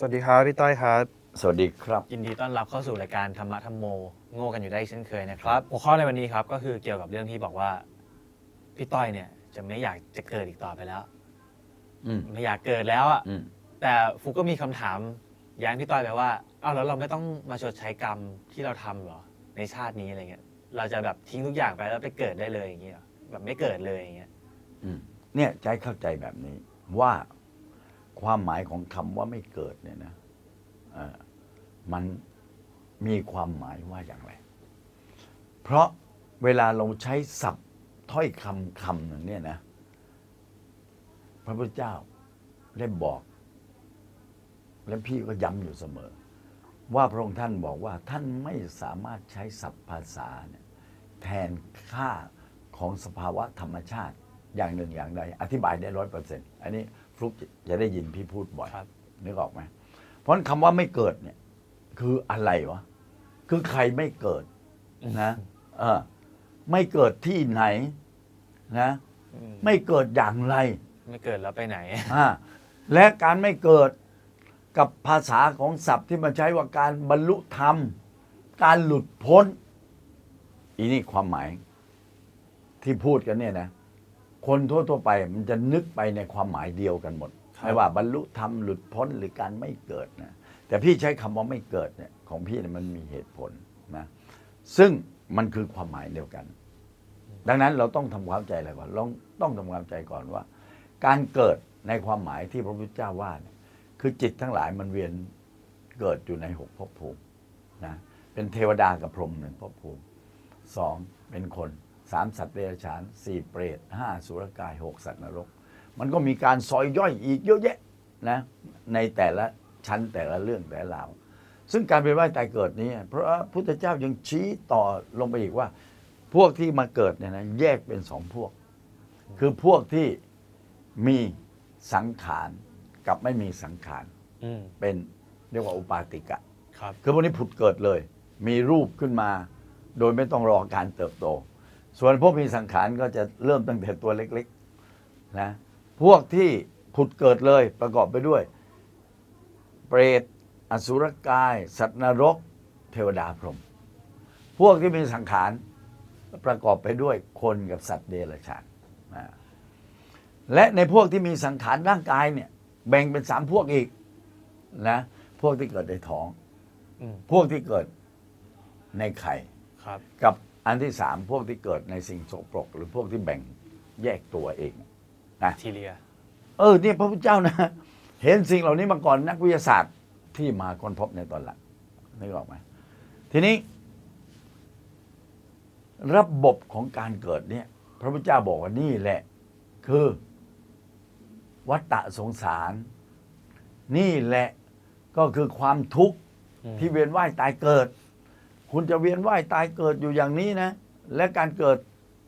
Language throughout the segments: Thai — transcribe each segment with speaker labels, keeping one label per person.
Speaker 1: สวัสดีครับพี่ต้อยครับ
Speaker 2: สวัสดีครับ
Speaker 3: ยินดีต้อนรับเข้าสู่รายการธรรมะธรรมโม โง่กันอยู่ได้เช่นเคยนะครับหัวข้อในวันนี้ครับก็คือเกี่ยวกับเรื่องที่บอกว่าพี่ต้อยเนี่ยจะไม่อยากจะเกิดอีกต่อไปแล้ว
Speaker 2: อืม
Speaker 3: ไม่อยากเกิดแล้วอะ
Speaker 2: อืม
Speaker 3: แต่ฟุกก็มีคำถามแย้งพี่ต้อยไปว่าเอ้าแล้วเราไม่ต้องมาชดใช้กรรมที่เราทำเหรอในชาตินี้อะไรเงี้ย เราจะแบบทิ้งทุกอย่างไปแล้วไปเกิดได้เลยอย่างเงี้ยเหรอแบบไม่เกิดเลยอย่างเงี้ย
Speaker 2: อืมเนี่ยใจเข้าใจแบบนี้ ว่า ความหมายของคำว่าไม่เกิดเนี่ยนะมันมีความหมายว่าอย่างไร เพราะเวลาเราใช้ศัพท์ถ้อยคำคำหนึ่งเนี่ยนะ พระพุทธเจ้าได้บอก และพี่ก็ย้ำอยู่เสมอ ว่าพระองค์ท่านบอกว่าท่านไม่สามารถใช้ศัพท์ภาษาเนี่ยแทนค่าของสภาวะธรรมชาติอย่างหนึ่งอย่างใด อธิบายได้ร้อยเปอร์เซ็นต์อันนี้ ฟลุกจะได้ยินพี่พูดบ่อย
Speaker 3: ครับ
Speaker 2: นึกออกไหมเพราะคำว่าไม่เกิดเนี่ย คืออะไรวะ คือใครไม่เกิดนะเออไม่เกิดที่ไหนนะ
Speaker 3: อืม
Speaker 2: ไม่เกิดอย่างไร
Speaker 3: ไม่เกิดแล้วไปไหน
Speaker 2: อ่าและการไม่เกิดกับภาษาของศัพท์ที่มันใช้ว่าการบรรลุธรรม การหลุดพ้น อีนี่ความหมายที่พูดกันเนี่ยนะ คนทั่วๆไปมันจะนึกไปในความหมายเดียวกันหมด
Speaker 3: ครับ
Speaker 2: ไม่ว่าบรรลุธรรมหลุดพ้นหรือการไม่เกิดนะแต่พี่ใช้คำว่าไม่เกิดเนี่ยของพี่เนี่ยมันมีเหตุผลนะซึ่งมันคือความหมายเดียวกัน ดังนั้นเราต้องทำความเข้าใจอะไรก่อนเราต้องทำความเข้าใจก่อนว่า การเกิดในความหมายที่พระพุทธเจ้าว่าเนี่ยคือจิตทั้งหลายมันเวียนเกิดอยู่ในหกภพภูมินะเป็นเทวดากับพรหมหนึ่งภพภูมิสองเป็นคน สามสัตว์เดรัจฉานสี่เปรตห้าสุรกายหกสัตว์นรก มันก็มีการซอยย่อยอีกเยอะแยะนะในแต่ละชั้นแต่ละเรื่องแต่ละราวซึ่งการเป็นว่ายตายเกิดนี้เพราะพระพุทธเจ้ายังชี้ต่อลงไปอีกว่า พวกที่มาเกิดเนี่ยนะแยกเป็นสองพวก คือพวกที่มีสังขารกับไม่มีสังขาร
Speaker 3: อืม
Speaker 2: เป็นเรียกว่าอุปาติกะ
Speaker 3: ครับ
Speaker 2: คือพวกนี้ผุดเกิดเลย มีรูปขึ้นมา โดยไม่ต้องรอการเติบโต ส่วนพวกมีสังขารก็จะเริ่มตั้งแต่ตัวเล็กๆนะพวกที่ผุดเกิดเลยประกอบไปด้วย เปรตอสุรกาย สัตว์นรก เทวดาพรหมพวกที่มีสังขารประกอบไปด้วยคนกับสัตว์เดรัจฉานนะและในพวกที่มีสังขารร่างกายเนี่ยแบ่งเป็นสามพวกอีกนะพวกที่เกิดในท้อง
Speaker 3: อืม
Speaker 2: พวกที่เกิดในไข่
Speaker 3: ครับ
Speaker 2: กับ อันที่สามพวกที่เกิดในสิ่งโสโครกหรือพวกที่แบ่งแยกตัวเองนะ
Speaker 3: ทีเรีย
Speaker 2: เออเนี่ยพระพุทธเจ้านะ เห็นสิ่งเหล่านี้มาก่อนนักวิทยาศาสตร์ที่มาค้นพบในตอนหลังนึกออกไหมทีนี้ ระบบของการเกิดเนี่ย พระพุทธเจ้าบอกว่านี่แหละ คือ วัฏฏะสงสาร นี่แหละก็คือความทุกข์
Speaker 3: อืม
Speaker 2: ที่เวียนว่ายตายเกิด คุณจะเวียนว่ายตายเกิดอยู่อย่างนี้นะ และการเกิด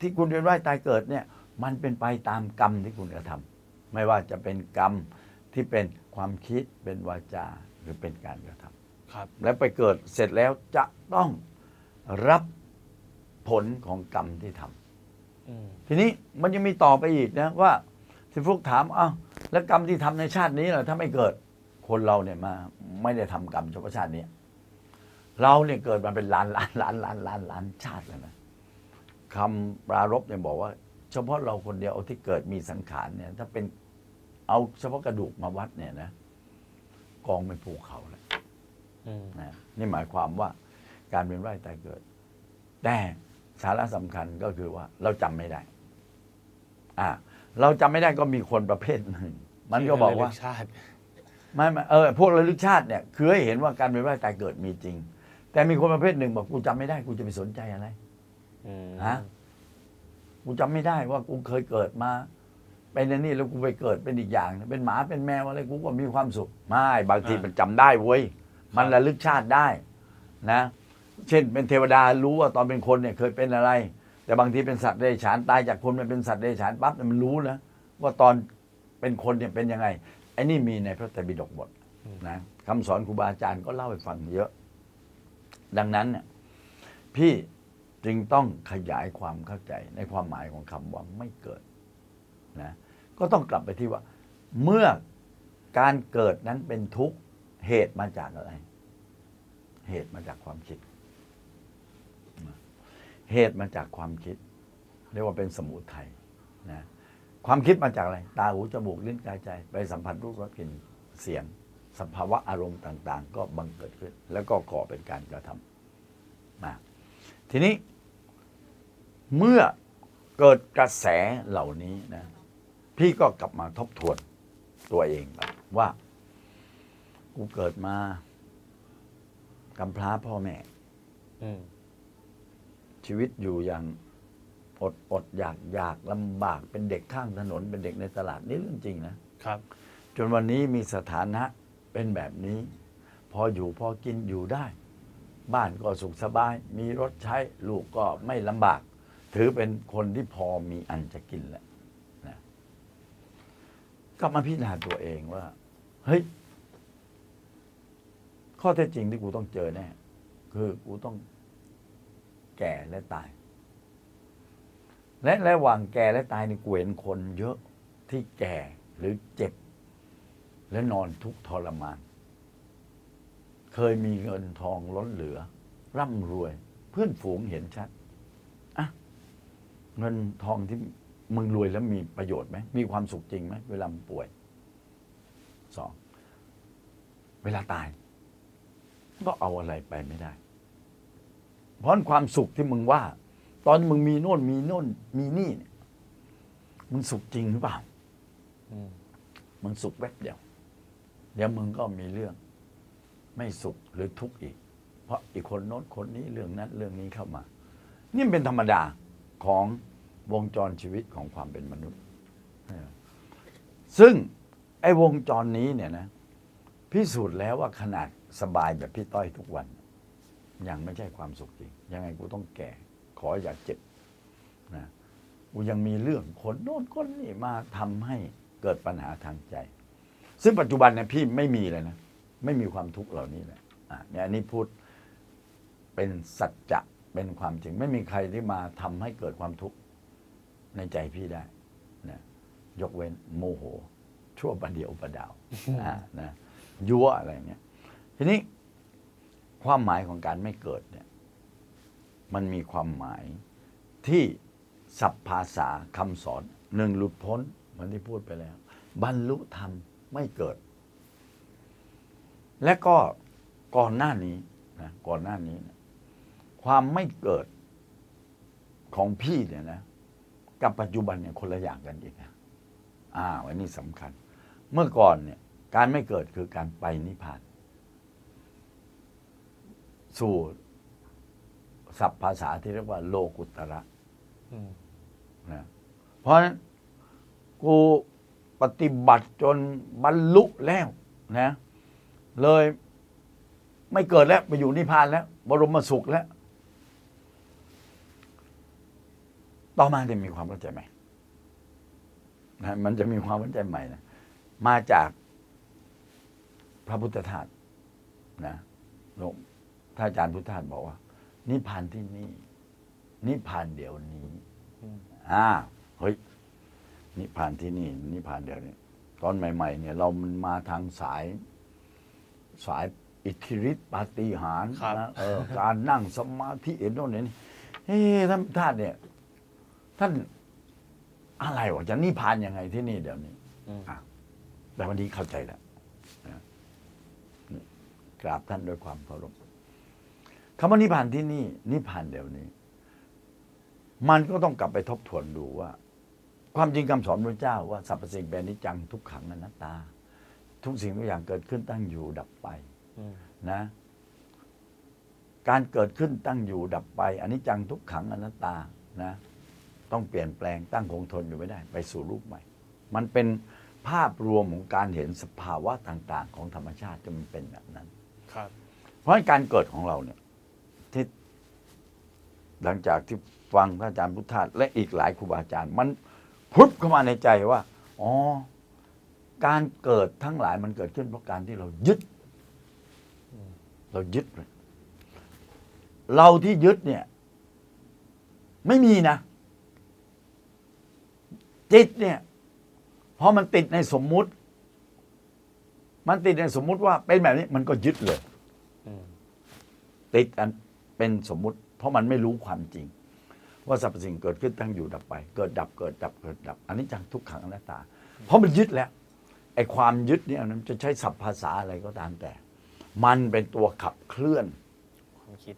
Speaker 2: ที่คุณเวียนว่ายตายเกิดเนี่ย มันเป็นไปตามกรรมที่คุณกระทำไม่ว่าจะเป็นกรรมที่เป็นความคิดเป็นวาจาหรือเป็นการกระทำ
Speaker 3: ครับ
Speaker 2: แล้วไปเกิดเสร็จแล้วจะต้องรับผลของกรรมที่ทำ
Speaker 3: อืม
Speaker 2: ทีนี้มันยังมีต่อไปอีกนะว่าที่ฟลุกถามเอ้าแล้วกรรมที่ทำในชาตินี้ล่ะถ้าไม่เกิดคนเราเนี่ยมา ไม่ได้ทำกรรมเฉพาะชาตินี้ เราเนี่ยเกิดมาเป็นล้านล้านล้านล้านล้านล้านชาติแล้วนะคำปรารบเนี่ยบอกว่า เฉพาะเราคนเดียวที่เกิดมีสังขารเนี่ย ถ้าเป็นเอาเฉพาะกระดูกมาวัดเนี่ยนะกองเป็นภูเขาเลย
Speaker 3: อืม
Speaker 2: นะนี่หมายความว่า การเป็นว่ายตายเกิด แต่สาระสำคัญก็คือว่า เราจำไม่ได้ อ่า เราจำไม่ได้ก็มีคนประเภทหนึ่ง มันก็บอกว่า
Speaker 3: ระลึชาติ
Speaker 2: ไม่ไม่เออพวกระลึกชาติเนี่ย คือให้เห็นว่าการเป็นว่ายตายเกิดมีจริง แต่มีคนประเภทหนึ่งบอกกูจำไม่ได้กูจะไปสนใจอะไร
Speaker 3: อืม
Speaker 2: ฮะกูจำไม่ได้ว่ากูเคยเกิดมา เป็นอันนี้แล้วกูไปเกิดเป็นอีกอย่าง เป็นหมาเป็นแมวอะไรกูก็มีความสุขไม่บางทีมันจำได้เว้ยมันระลึกชาติได้ นะ เช่นเป็นเทวดารู้ว่าตอนเป็นคนเนี่ยเคยเป็นอะไร แต่บางทีเป็นสัตว์เดรัจฉานตายจากคนมันเป็นสัตว์เดรัจฉานปั๊บเนี่ยมันรู้นะว่าตอนเป็นคนเนี่ยเป็นยังไงไอ้นี่มีในพระไตรปิฎกหมดนะคำสอนครูบาอาจารย์ก็เล่าให้ฟังเยอะ ดังนั้นเนี่ยพี่จึงต้องขยายความเข้าใจในความหมายของคำว่าไม่เกิดนะก็ต้องกลับไปที่ว่า เมื่อการเกิดนั้นเป็นทุกข์เหตุมาจากอะไร เหตุมาจากความคิด เหตุมาจากความคิด เรียกว่าเป็นสมุทัยนะความคิดมาจากอะไร ตาหูจมูกลิ้นกายใจ ไปสัมผัสรูปรสกลิ่นเสียง สภาวะอารมณ์ต่าง ๆ ก็บังเกิดขึ้น แล้วก็ก่อเป็นการกระทำนะทีนี้ เมื่อเกิดกระแสเหล่านี้นะพี่ก็กลับมาทบทวนตัวเองก่อนว่า กูเกิดมากำพร้าพ่อแม่
Speaker 3: อืม
Speaker 2: ชีวิตอยู่อย่างอดอดอยากอยากลำบากเป็นเด็กข้างถนนเป็นเด็กในตลาดนี่เรื่องจริงนะ
Speaker 3: ครับ
Speaker 2: จนวันนี้มีสถานะ เป็นแบบนี้ พออยู่พอกินอยู่ได้ บ้านก็สุขสบาย มีรถใช้ลูกก็ไม่ลำบาก ถือเป็นคนที่พอมีอันจะกินแล้วนะก็มาพิจารณาตัวเองว่า เฮ้ย ข้อเท็จจริงที่กูต้องเจอแน่คือกูต้องแก่และตาย และระหว่างแก่และตายนี่กูเห็นคนเยอะที่แก่หรือเจ็บ และนอนทุกข์ทรมาน เคยมีเงินทองล้นเหลือ ร่ำรวย เพื่อนฝูงเห็นชัดอะเงินทองที่มึงรวยแล้วมีประโยชน์ไหมมีความสุขจริงไหมเวลามึงป่วยสองเวลาตาย ก็เอาอะไรไปไม่ได้ เพราะความสุขที่มึงว่า ตอนมึงมีโน่นมีโน่น มีนี่เนี่ยมึงสุขจริงหรือเปล่า
Speaker 3: อืม
Speaker 2: มึงสุขแป๊บเดียว เดี๋ยวมึงก็มีเรื่องไม่สุขหรือทุกข์อีก เพราะอีกคนโน้นคนนี้เรื่องนั้นเรื่องนี้เข้ามา นี่เป็นธรรมดาของวงจรชีวิตของความเป็นมนุษย์ ซึ่งไอ้วงจรนี้เนี่ยนะพิสูจน์แล้วว่าขนาดสบายแบบพี่ต้อยทุกวัน ยังไม่ใช่ความสุขจริง ยังไงกูต้องแก่ ขออย่าเจ็บนะกูยังมีเรื่องคนโน้นคนนี้มาทำให้เกิดปัญหาทางใจ ซึ่งปัจจุบันเนี่ยพี่ไม่มีเลยนะ ไม่มีความทุกข์เหล่านี้เลยอะเนี่ยอันนี้พูดเป็นสัจจะเป็นความจริง ไม่มีใครที่มาทำให้เกิดความทุกข์ในใจพี่ได้นะยกเว้นโมโห ชั่วประเดียวประดาวอ่านะยั่วอะไรเงี้ยทีนี้ความหมายของการไม่เกิดเนี่ยมันมีความหมายที่สัพภาษาคำสอนหนึ่งหลุดพ้นเหมือนที่พูดไปแล้ว บรรลุธรรม ไม่เกิด และก็ก่อนหน้านี้นะก่อนหน้านี้นะความไม่เกิดของพี่เนี่ยนะ กับปัจจุบันเนี่ยคนละอย่างกันอีกนะอ่าอันนี้สำคัญ เมื่อก่อนเนี่ย การไม่เกิดคือการไปนิพพาน สู่ศัพท์ภาษาที่เรียกว่า โลกุตระ
Speaker 3: อืม
Speaker 2: นะเพราะฉะนั้นกู ปฏิบัติจนบรรลุแล้วนะ เลยไม่เกิดแล้วไปอยู่นิพพานแล้ว บรมสุขแล้ว ต่อมาจะมีความเข้าใจใหม่นะมันจะมีความเข้าใจใหม่นะมาจากพระพุทธทาสนะหลวงท่านอาจารย์พุทธทาสบอกว่า นิพพานที่นี่ นิพพานเดี๋ยวนี้
Speaker 3: อืม
Speaker 2: อ่าเฮ้ย นิพพานที่นี่ นิพพานเดี๋ยวนี้ตอนใหม่ ๆ เนี่ยเรามันมาทางสาย สายอิทธิฤทธิปาฏิหาริย์
Speaker 3: ครับ
Speaker 2: นะเออการนั่งสมาธิเห็นโน่นเห็นนี่เฮ้ยท่านท่านเนี่ย ท่านอะไรวะจะนิพพานยังไงที่นี่เดี๋ยวนี้
Speaker 3: อืม
Speaker 2: อะแต่วันนี้เข้าใจแล้วนะนี่กราบท่านด้วยความเคารพคำว่านิพพานที่นี่นิพพานเดี๋ยวนี้ มันก็ต้องกลับไปทบทวนดูว่า ความจริงคำสอนพระเจ้าว่าสรรพสิ่งเป็นอนิจจังทุกขังอนัตตา ทุกสิ่งทุกอย่างเกิดขึ้นตั้งอยู่ดับไป
Speaker 3: อืม
Speaker 2: นะ การเกิดขึ้นตั้งอยู่ดับไปอนิจจังทุกขังอนัตตานะ ต้องเปลี่ยนแปลงตั้งคงทนอยู่ไม่ได้ ไปสู่รูปใหม่ มันเป็นภาพรวมของการเห็นสภาวะต่าง ๆ ของธรรมชาติจะมันเป็นแบบนั้น
Speaker 3: ครับ
Speaker 2: เพราะฉะนั้นการเกิดของเราเนี่ยที่หลังจากที่ฟังพระอาจารย์พุทธทาสและอีกหลายครูบาอาจารย์มัน พุบเข้ามาในใจว่า อ๋อ การเกิดทั้งหลายมันเกิดขึ้นเพราะการที่เรายึด
Speaker 3: อืม
Speaker 2: เรายึดเลยเราที่ยึดเนี่ย ไม่มีนะ จิตเนี่ยพอมันติดในสมมุติ มันติดในสมมุติว่าเป็นแบบนี้มันก็ยึดเลย
Speaker 3: อืม
Speaker 2: ติดอันเป็นสมมุติ เพราะมันไม่รู้ความจริง ว่าสรรพสิ่งเกิดขึ้นตั้งอยู่ดับไป เกิดดับเกิดดับเกิดดับอันนี้จังทุกขังอนัตตา เพราะมันยึดแล้วไอ้ความยึดเนี่ยมันจะใช้ศัพท์ภาษาอะไรก็ตามแต่ มันเป็นตัวขับเคลื่อน
Speaker 3: ความคิด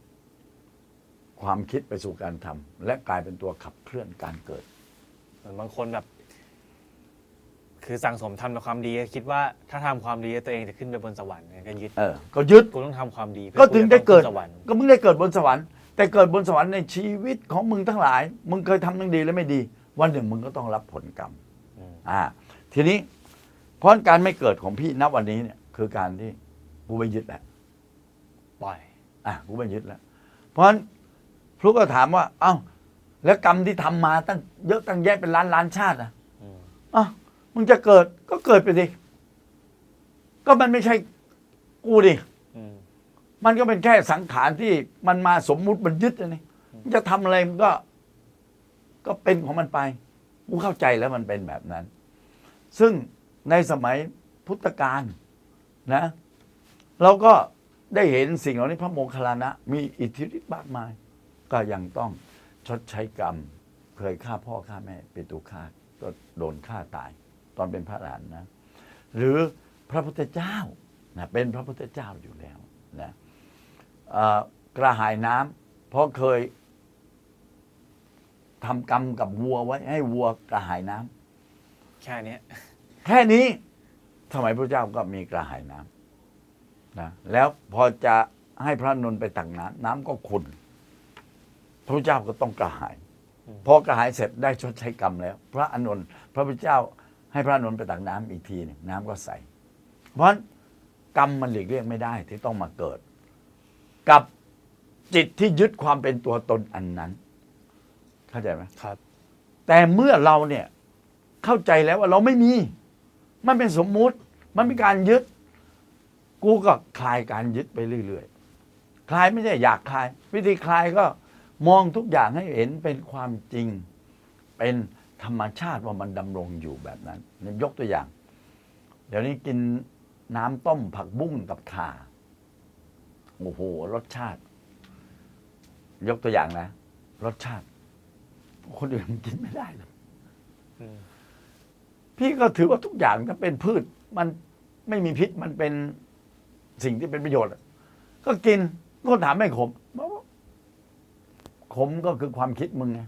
Speaker 2: ความคิดไปสู่การทำและกลายเป็นตัวขับเคลื่อนการเกิด
Speaker 3: เหมือนบางคนแบบ คือสั่งสมทำแต่ความดีคิดว่าถ้าทำความดีตัวเองจะขึ้นไปบนสวรรค์ก็ยึด
Speaker 2: เออก็ยึด
Speaker 3: กูต้องทำความดีพื่อ
Speaker 2: ก็ถึงได้เกิด
Speaker 3: ขึ้นสวรรค์
Speaker 2: ก็มึงได้เกิดบนสวรรค์ แต่เกิดบนสวรรค์ในชีวิตของมึงทั้งหลาย มึงเคยทำทั้งดีและไม่ดี วันหนึ่งมึงก็ต้องรับผลกรรม
Speaker 3: อืม
Speaker 2: อ่า ทีนี้เพราะการไม่เกิดของพี่ณวันนี้เนี่ย คือการที่กูไม่ยึดแล้ว
Speaker 3: ปล่อย
Speaker 2: อะกูไม่ยึดแล้ว เพราะฉะนั้นพลุกก็ถามว่า เอ้า แล้วกรรมที่ทำมาตั้งเยอะตั้งแยะเป็นล้านล้านชาติอะ
Speaker 3: อืม
Speaker 2: อะมึงจะเกิดก็เกิดไปดิก็มันไม่ใช่กูดิ
Speaker 3: อื มั
Speaker 2: นก็เป็นแค่สังขารที่มันมาสมมุติมันยึดนี่จะทำอะไรมันก็ ก็เป็นของมันไปกูเข้าใจแล้วมันเป็นแบบนั้น ซึ่งในสมัยพุทธกาลนะ เราก็ได้เห็นสิ่งเหล่านี้พระโมคคัลลานะ มีอิทธิฤทธิ์มากมาย ก็ยังต้องชดใช้กรรม เคยฆ่าพ่อฆ่าแม่เป็นตุฆาก็โดนฆ่าตาย ตอนเป็นพระหลานนะ หรือพระพุทธเจ้านะเป็นพระพุทธเจ้าอยู่แล้วนะ กระหายน้ำเพราะเคยทำกรรมกับวัวไว้ ให้วัวกระหายน้ำ
Speaker 3: แค่เนี้ย
Speaker 2: แค่นี้สมัยพระเจ้าก็มีกระหายน้ำนะแล้วพอจะให้พระนนท์ไปตักน้ำน้ำก็ขุ่นพระเจ้าก็ต้องกระหาย
Speaker 3: อืม
Speaker 2: พอกระหายเสร็จได้ชดใช้กรรมแล้ว พระอานนท์พระพุทธเจ้าให้พระอานนท์ไปตักน้ำอีกทีหนึงน้ำก็ใส เพราะฉะนั้นกรรมมันหลีกเลี่ยงไม่ได้ที่ต้องมาเกิด กับจิตที่ยึดความเป็นตัวตนอันนั้น เข้าใจไหม
Speaker 3: ครับ
Speaker 2: แต่เมื่อเราเนี่ย เข้าใจแล้วว่าเราไม่มี มันเป็นสมมุติ มันเป็นการยึด กูก็คลายการยึดไปเรื่อยๆคลายไม่ใช่อยากคลาย วิธีคลายก็มองทุกอย่างให้เห็นเป็นความจริง เป็นธรรมชาติว่ามันดำรงอยู่แบบนั้นเนี่ยยกตัวอย่าง เดี๋ยวนี้กินน้ำต้มผักบุ้งกับข่า โอ้โหรสชาติ ยกตัวอย่างนะ รสชาติ คนอื่นมันกินไม่ได้หรอก
Speaker 3: อืม
Speaker 2: พี่ก็ถือว่าทุกอย่างถ้าเป็นพืช มันไม่มีพิษมันเป็นสิ่งที่เป็นประโยชน์อะก็กินก็ถามไม่ขมบอกว่าขมก็คือความคิดมึงไง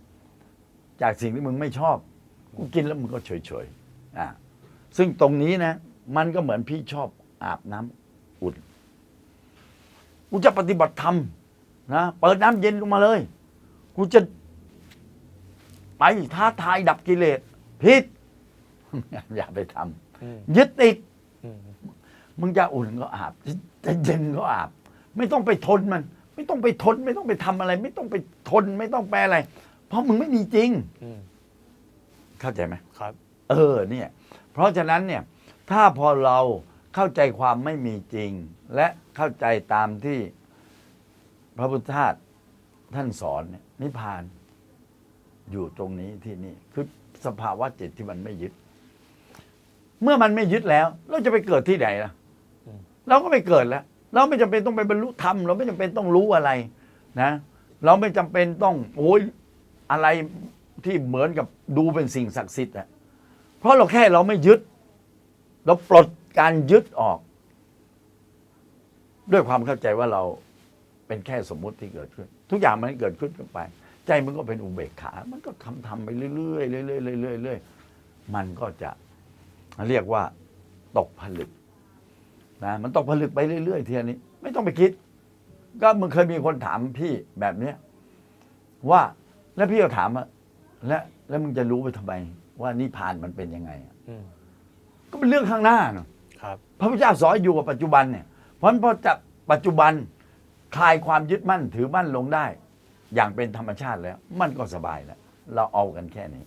Speaker 2: จากสิ่งที่มึงไม่ชอบ กูกินแล้วมึงก็เฉยๆอ่าซึ่งตรงนี้นะ มันก็เหมือนพี่ชอบอาบน้ำอุ่น กูจะปฏิบัติธรรมนะเปิดน้ำเย็นลงมาเลย กูจะไปท้าทายดับกิเลสพิษอย่าไปท
Speaker 3: อืมำ
Speaker 2: ยึดติด
Speaker 3: อืม
Speaker 2: มึงจะอุ่นก็อาบจะเย็นก็อาบ ไม่ต้องไปทนมัน ไม่ต้องไปทน ไม่ต้องไปทำอะไร ไม่ต้องไปทน ไม่ต้องแปลอะไร เพราะมึงไม่มีจริง
Speaker 3: อืม
Speaker 2: เข้าใจไหม
Speaker 3: ครับ
Speaker 2: เออ เนี่ย เพราะฉะนั้นเนี่ย ถ้าพอเรา เข้าใจความไม่มีจริง และเข้าใจตามที่พระพุทธทาสท่านสอนนี่ยนิพพานอยู่ตรงนี้ที่นี่คือสภาวะจิตที่มันไม่ยึด เมื่อมันไม่ยึดแล้ว เราจะไปเกิดที่ไหนล่ะ เราก็ไม่เกิดแล้ว เราไม่จำเป็นต้องไปบรรลุธรรมเราไม่จำเป็นต้องรู้อะไร นะ เราไม่จำเป็นต้องโอ้ยอะไรที่เหมือนกับดูเป็นสิ่งศักดิ์สิทธิ์อะเพราะเราแค่เราไม่ยึด เราปลดการยึดออก ด้วยความเข้าใจว่าเราเป็นแค่สมมุติที่เกิดขึ้น ทุกอย่างมันเกิดขึ้นกันไป ใจมันก็เป็นอุเบกขา มันก็ทำทำไปเรื่อยๆเรื่อยๆเรื่อยๆเรื่อยๆมันก็จะเรียกว่าตกผลึกนะมันตกผลึกไปเรื่อยๆทีนี้ ไม่ต้องไปคิด ก็มึงเคยมีคนถามพี่แบบเนี้ยว่าแล้วพี่ก็ถามว่าแล้วแล้วมึงจะรู้ไปทำไม ว่านิพพานมันเป็นยังไงอะ
Speaker 3: อืม
Speaker 2: ก็เป็นเรื่องข้างหน้าเนอะ
Speaker 3: ครับ
Speaker 2: พระพุทธเจ้าสอนอยู่กับปัจจุบันเนี่ยเพราะฉะนั้นพอจะปัจจุบันคลายความยึดมั่นถือมั่นลงได้ อย่างเป็นธรรมชาติแล้ว มันก็สบายแล้วเราเอากันแค่นี้